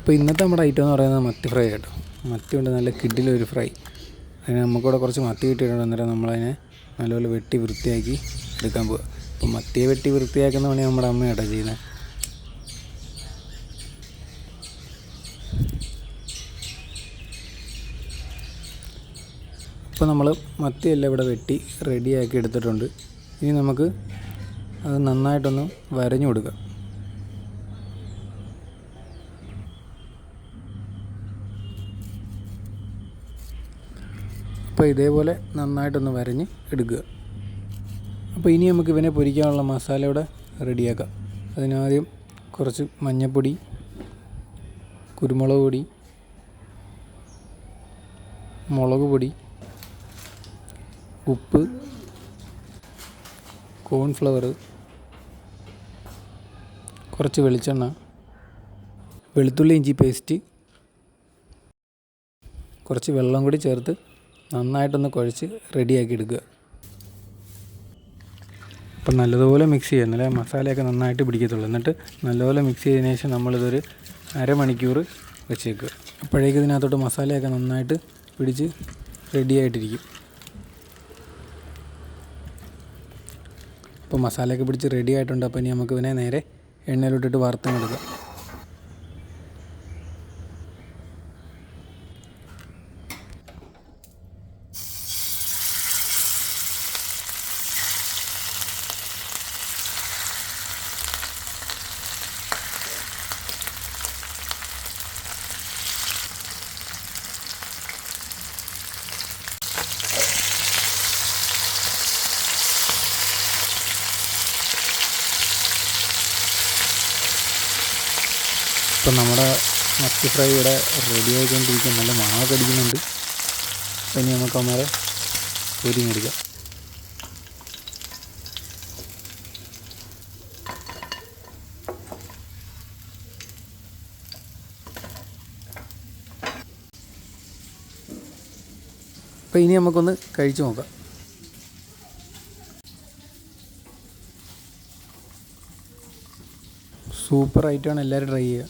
അപ്പോൾ ഇന്നത്തെ നമ്മുടെ ഐറ്റം എന്ന് പറയുന്നത് മത്തി ഫ്രൈ കേട്ടോ മത്തി കൊണ്ട് നല്ല കിഡിലൊരു ഫ്രൈ അതിന് നമുക്കിവിടെ കുറച്ച് മത്തി കിട്ടിയിട്ടുണ്ട്. അന്നേരം നമ്മളതിനെ നല്ലപോലെ വെട്ടി വൃത്തിയാക്കി എടുക്കാൻ പോവുക അപ്പോൾ മത്തിയെ വെട്ടി വൃത്തിയാക്കുന്ന പണി നമ്മുടെ അമ്മയാട്ടോ ചെയ്യുന്നത് ഇപ്പോൾ നമ്മൾ മത്തിയെല്ലാം ഇവിടെ വെട്ടി റെഡിയാക്കി എടുത്തിട്ടുണ്ട്. ഇനി നമുക്ക് അത് നന്നായിട്ടൊന്ന് വരഞ്ഞു കൊടുക്കാം. അപ്പോൾ ഇതേപോലെ നന്നായിട്ടൊന്ന് വരഞ്ഞ് എടുക്കുക. അപ്പോൾ ഇനി നമുക്ക് ഇവനെ പൊരിക്കാനുള്ള മസാല ഇവിടെ റെഡിയാക്കാം. അതിനാദ്യം കുറച്ച് മഞ്ഞൾപ്പൊടി കുരുമുളക് പൊടി മുളക് പൊടി ഉപ്പ് കോൺഫ്ലവർ കുറച്ച് വെളിച്ചെണ്ണ വെളുത്തുള്ളി ഇഞ്ചി പേസ്റ്റ് കുറച്ച് വെള്ളം കൂടി ചേർത്ത് നന്നായിട്ടൊന്ന് കുഴച്ച് റെഡിയാക്കി എടുക്കുക. അപ്പം നല്ലതുപോലെ മിക്സ് ചെയ്യുക. എന്നാലേ മസാലയൊക്കെ നന്നായിട്ട് പിടിക്കത്തുള്ളൂ. എന്നിട്ട് നല്ലപോലെ മിക്സ് ചെയ്തതിന് ശേഷം നമ്മളിതൊരു അരമണിക്കൂർ വെച്ചേക്കുക. അപ്പോഴേക്ക് ഇതിനകത്തോട്ട് മസാലയൊക്കെ നന്നായിട്ട് പിടിച്ച് റെഡി ആയിട്ടിരിക്കും അപ്പോൾ മസാലയൊക്കെ പിടിച്ച് റെഡി ആയിട്ടുണ്ട് അപ്പോൾ ഇനി നമുക്ക് ഇവനെ നേരെ എണ്ണയിലോട്ടിട്ട് വറുത്തെടുക്കാം ഇപ്പം നമ്മുടെ മത്തി ഫ്രൈ ഇവിടെ റെഡി ആയിക്കൊണ്ടിരിക്കും നല്ല മാവൊക്കെ അടിക്കുന്നുണ്ട്. ഇനി നമുക്ക് അമ്മരെ പൊരിഞ്ഞെടുക്കാം അപ്പം ഇനി നമുക്കൊന്ന് കഴിച്ചു നോക്കാം. സൂപ്പർ ആയിട്ടാണ് എല്ലാവരും ട്രൈ ചെയ്യുക.